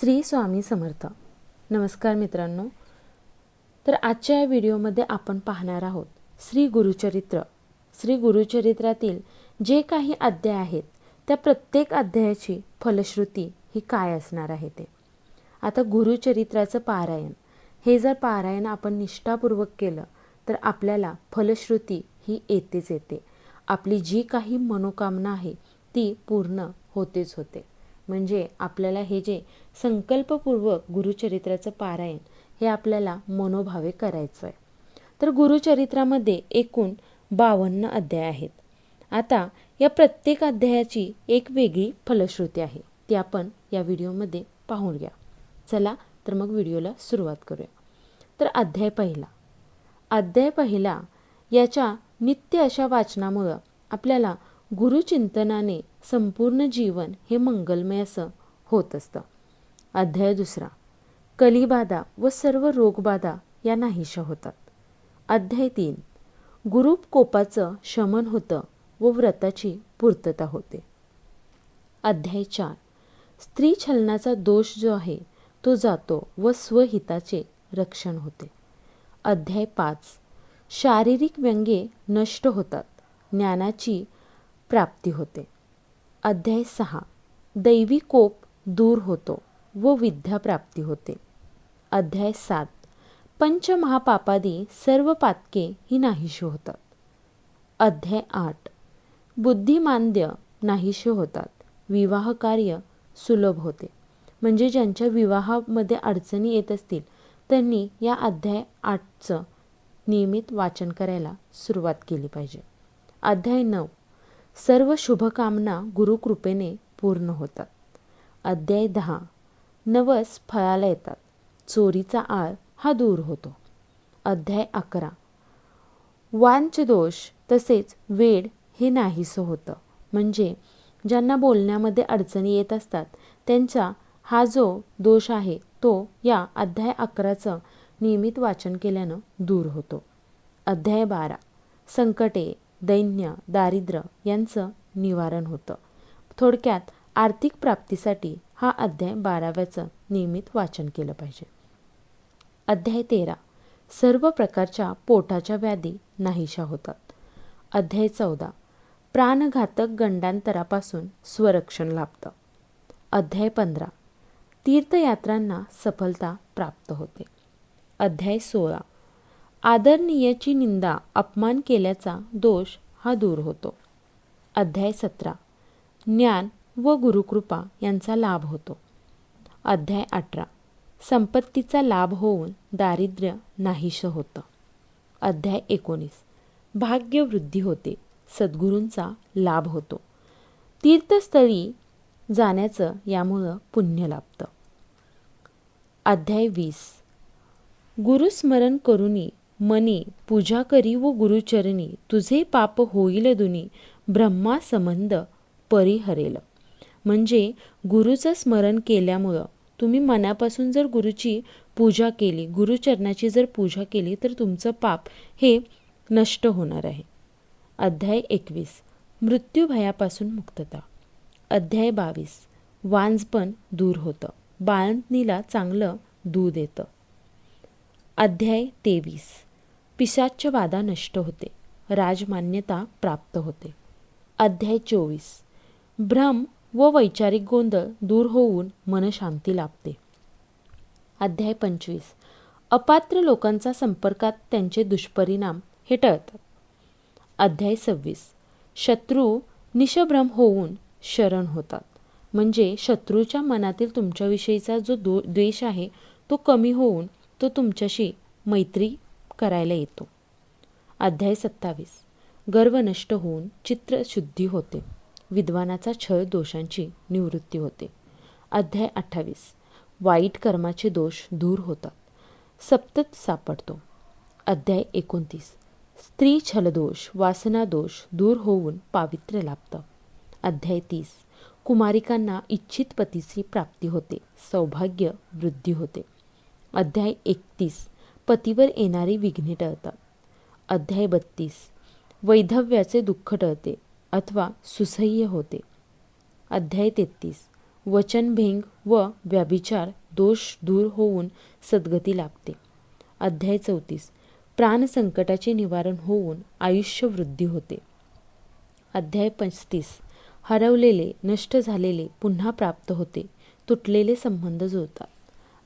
श्री स्वामी समर्थ. नमस्कार मित्रांनो. तर आजच्या या व्हिडिओमध्ये आपण पाहणार आहोत श्री गुरुचरित्र. श्री गुरुचरित्रातील जे काही अध्याय आहेत त्या प्रत्येक अध्यायाची फलश्रुती ही काय असणार आहे ते. आता गुरुचरित्राचं पारायण. हे जर पारायण आपण निष्ठापूर्वक केलं तर आपल्याला फलश्रुती ही येतेच येते. आपली जी काही मनोकामना आहे ती पूर्ण होतेच होते. म्हणजे आपल्याला हे जे संकल्पपूर्वक गुरुचरित्राचं पारायण हे आपल्याला मनोभावे करायचं आहे तर गुरुचरित्रामध्ये एकूण बावन्न अध्याय आहेत. आता या प्रत्येक अध्यायाची एक वेगळी फलश्रुती आहे. ती आपण या व्हिडिओमध्ये पाहून घ्या. चला तर मग व्हिडिओला सुरुवात करूया. तर अध्याय पहिला. अध्याय पहिला याच्या नित्य अशा वाचनामुळं आपल्याला गुरुचिंतनाने संपूर्ण जीवन हे मंगलमय असं होत असतं. अध्याय दुसरा. कलिबाधा व सर्व रोगबाधा या नाहीशा होतात. अध्याय तीन. गुरुप कोपाचं शमन होतं व व्रताची पूर्तता होते. अध्याय चार. स्त्री छलनाचा दोष जो आहे तो जातो व स्वहिताचे रक्षण होते. अध्याय पाच. शारीरिक व्यंगे नष्ट होतात. ज्ञानाची प्राप्ती होते. अध्याय सहा. दैवी कोप दूर होतो व विद्या प्राप्ती होते. अध्याय सात. पंचमहापापादी सर्व पातके ही नाहीशी होतात. अध्याय आठ. बुद्धिमांद्य नाहीशी होतात. विवाह कार्य सुलभ होते. म्हणजे ज्यांच्या विवाहामध्ये अडचणी येत असतील त्यांनी या अध्याय आठचं नियमित वाचन करायला सुरुवात केली पाहिजे. अध्याय नऊ. सर्व शुभकामना गुरुकृपेने पूर्ण होतात. अध्याय दहा. नवस फळाला येतात. चोरीचा आळ हा दूर होतो. अध्याय अकरा. वांच दोष तसेच वेड हे नाहीसं होतं. म्हणजे ज्यांना बोलण्यामध्ये अडचणी येत असतात त्यांचा हा जो दोष आहे तो या अध्याय अकराचं नियमित वाचन केल्यानं दूर होतो. अध्याय बारा. संकटे. दैन्य दारिद्र्य यांचं निवारण होतं. थोडक्यात आर्थिक प्राप्तीसाठी हा अध्याय बाराव्याचं नियमित वाचन केलं पाहिजे. अध्याय तेरा. सर्व प्रकारच्या पोटाच्या व्याधी नाहीशा होतात. अध्याय चौदा. प्राणघातक गंडांतरापासून स्वरक्षण लाभतं. अध्याय पंधरा. तीर्थयात्रांना सफलता प्राप्त होते. अध्याय सोळा. आदरणीयाची निंदा अपमान केल्याचा दोष हा दूर होतो. अध्याय सतरा. ज्ञान व गुरुकृपा यांचा लाभ होतो. अध्याय अठरा. संपत्तीचा लाभ होऊन दारिद्र्य नाहीशं होतं. अध्याय एकोणीस. भाग्यवृद्धी होते. सद्गुरूंचा लाभ होतो. तीर्थस्थळी जाण्याचं यामुळं पुण्य लाभतं. अध्याय वीस. गुरुस्मरण करूनही मनी पूजा करी व गुरुचरणी तुझे पाप होईल दुनी ब्रह्मा संबंध परिहरेल. म्हणजे गुरुचं स्मरण केल्यामुळं तुम्ही मनापासून जर गुरुची पूजा केली गुरुचरणाची जर पूजा केली तर तुमचं पाप हे नष्ट होणार आहे. अध्याय एकवीस. मृत्यूभयापासून मुक्तता. अध्याय बावीस. वांजपण दूर होतं. बाळंतणीला चांगलं दूध येतं. अध्याय तेवीस. पिशाच्य वादा नष्ट होते. राजमान्यता प्राप्त होते. अध्याय चोवीस. भ्रम व वैचारिक गोंधळ दूर होऊन मनशांती लाभते. अध्याय पंचवीस. अपात्र लोकांचा संपर्कात त्यांचे दुष्परिणाम हे टळतात. अध्याय सव्वीस. शत्रू निशभ्रम होऊन शरण होतात. म्हणजे शत्रूच्या मनातील तुमच्याविषयीचा जो दो द्वेष आहे तो कमी होऊन तो तुमच्याशी मैत्री करायला येतो. अध्याय सत्तावीस. गर्व नष्ट होऊन चित्रशुद्धी होते. विद्वानाचा छळ दोषांची निवृत्ती होते. अध्याय अठ्ठावीस. वाईट कर्माचे दोष दूर होतात. सप्तत सापडतो. अध्याय एकोणतीस. स्त्री छलदोष वासनादोष दूर होऊन पावित्र्य लाभतं. अध्याय तीस. कुमारिकांना इच्छित पतीची प्राप्ती होते. सौभाग्य वृद्धी होते. अध्याय एकतीस. पतीवर येणारी विघ्ने टळतात. अध्याय बत्तीस. वैधव्याचे दुःख टळते अथवा सुसह्य होते. अध्याय तेहतीस. वचनभेंग व व्याभिचार दोष दूर होऊन सद्गती लाभते. अध्याय चौतीस. प्राणसंकटाचे निवारण होऊन आयुष्य वृद्धी होते. अध्याय पस्तीस. हरवलेले नष्ट झालेले पुन्हा प्राप्त होते. तुटलेले संबंध जुळतात.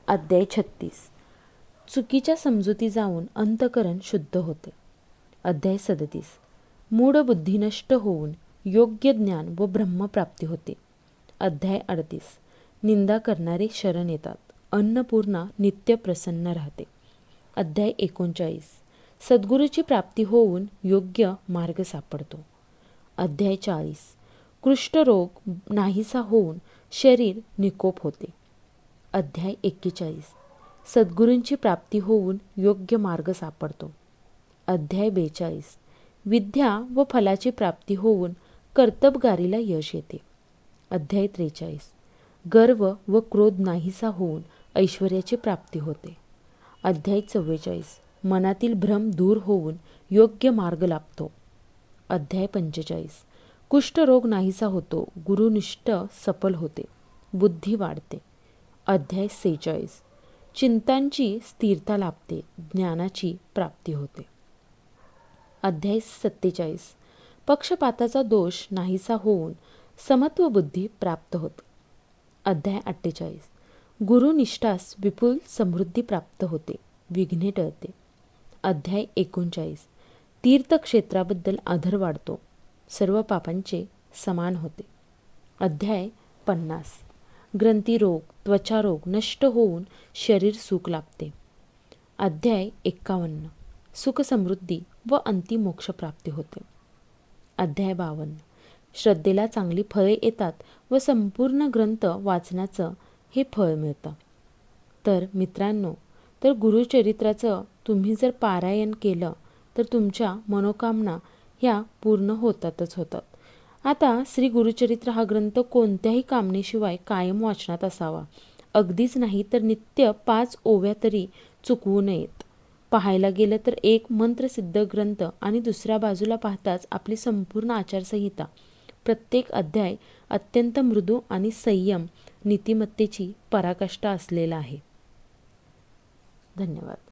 अध्याय छत्तीस. चुकीच्या समजुती जाऊन अंतकरण शुद्ध होते. अध्याय सदतीस. मूढ बुद्धी नष्ट होऊन योग्य ज्ञान व ब्रह्मप्राप्ती होते. अध्याय अडतीस. निंदा करणारे शरण येतात. अन्नपूर्णा नित्य प्रसन्न राहते. अध्याय एकोणचाळीस. सद्गुरूची प्राप्ती होऊन योग्य मार्ग सापडतो. अध्याय चाळीस. कृष्ठरोग नाहीसा होऊन शरीर निकोप होते. अध्याय एक्केचाळीस. सद्गुरूंची प्राप्ती होऊन योग्य मार्ग सापडतो. अध्याय बेचाळीस. विद्या व फलाची प्राप्ती होऊन कर्तबगारीला यश येते. अध्याय त्रेचाळीस. गर्व व क्रोध नाहीसा होऊन ऐश्वर्याची प्राप्ती होते. अध्याय चव्वेचाळीस. मनातील भ्रम दूर होऊन योग्य मार्ग लाभतो. अध्याय पंचेचाळीस. कुष्ठरोग नाहीसा होतो. गुरुनिष्ठ सफल होते. बुद्धी वाढते. अध्याय सेहेचाळीस. चिंतांची स्थिरता लाभते ज्ञानाची प्राप्ती होते. अध्याय सत्तेचाळीस. पक्षपाताचा दोष नाहीसा होऊन समत्व बुद्धी प्राप्त होते. अध्याय अठ्ठेचाळीस. गुरुनिष्ठास विपुल समृद्धी प्राप्त होते विघ्ने टळते. अध्याय एकोणचाळीस. तीर्थक्षेत्राबद्दल आदर वाढतो सर्व पापांचे समान होते. अध्याय पन्नास. ग्रंथिरोग त्वचारोग नष्ट होऊन शरीर सुख लाभते. अध्याय एक्कावन्न. सुखसमृद्धी व अंतिम मोक्षप्राप्ती होते. अध्याय बावन्न. श्रद्धेला चांगली फळे येतात व संपूर्ण ग्रंथ वाचण्याचं हे फळ मिळतं. तर मित्रांनो तर गुरुचरित्राचं तुम्ही जर पारायण केलं तर तुमच्या मनोकामना ह्या पूर्ण होतातच होतात. आता श्री गुरुचरित्र हा ग्रंथ कोणत्याही कामनेशिवाय कायम वाचनात असावा. अगदीच नाही तर नित्य पाच ओव्या तरी चुकवू नयेत. पाहायला गेलं तर एक मंत्रसिद्ध ग्रंथ आणि दुसऱ्या बाजूला पाहताच आपली संपूर्ण आचारसंहिता. प्रत्येक अध्याय अत्यंत मृदू आणि संयम नीतिमत्तेची पराकाष्ठा असलेला आहे. धन्यवाद.